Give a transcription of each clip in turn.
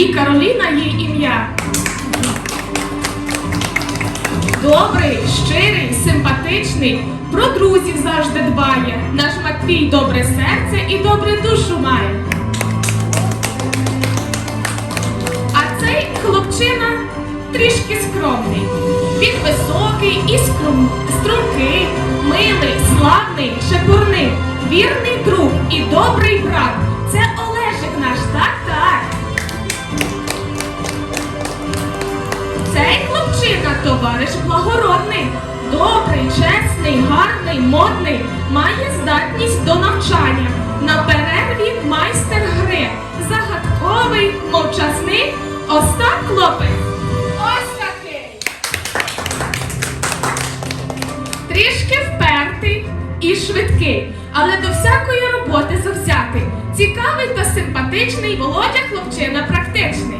і Кароліна їй ім'я. Добрий, щирий, симпатичний, про друзів завжди дбає. Наш Матвій добре серце і добре душу має. А цей хлопчина трішки скромний. Він високий і скрум... стрункий, милий, славний, чепурний, вірний друг і добрий брат. Це Цей хлопчина товариш благородний, добрий, чесний, гарний, модний, має здатність до навчання. На перерві майстер гри, загадковий, мовчазний, Остап хлопець. Ось такий. Трішки впертий і швидкий, але до всякої роботи завзятий. Цікавий та симпатичний Володя хлопчина практичний.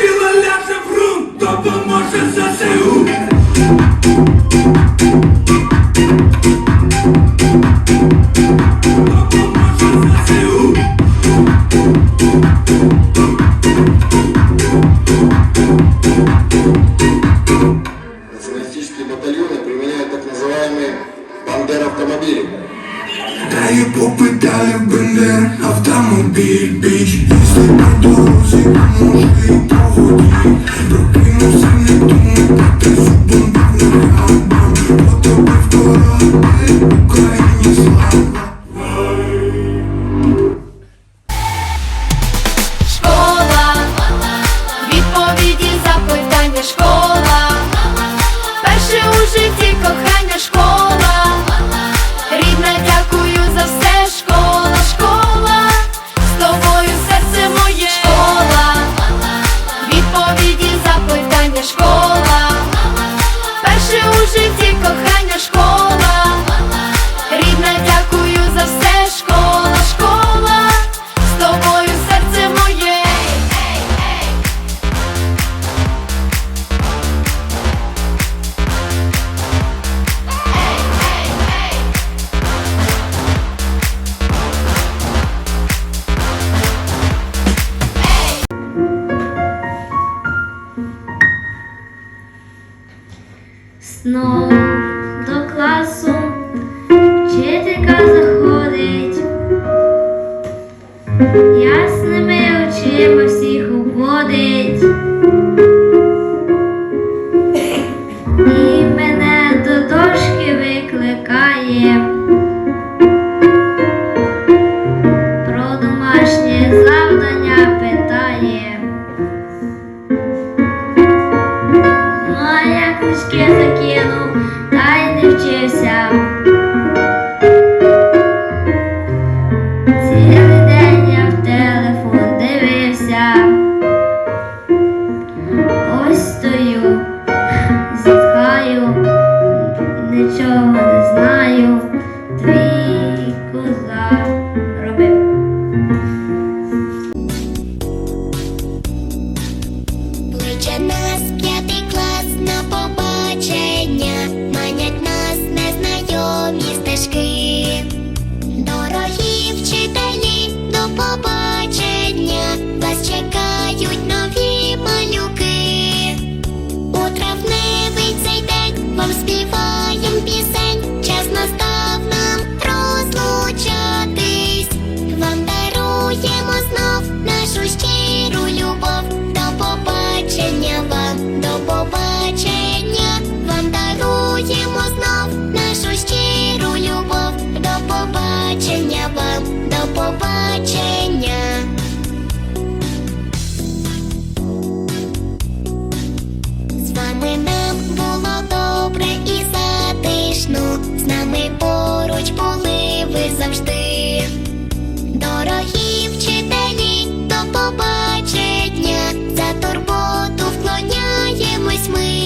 Тіла ляже в грунт, допоможе ЗСУ знову до класу вчителька заходить, ясними очима всіх уводить, І мене до дошки викликає. Про домашнє завдання питає. Моя книжки такі. побачення. З вами нам було добре і затишно. З нами поруч були ви завжди. Дорогі вчителі до побачення. За турботу вклоняємось ми.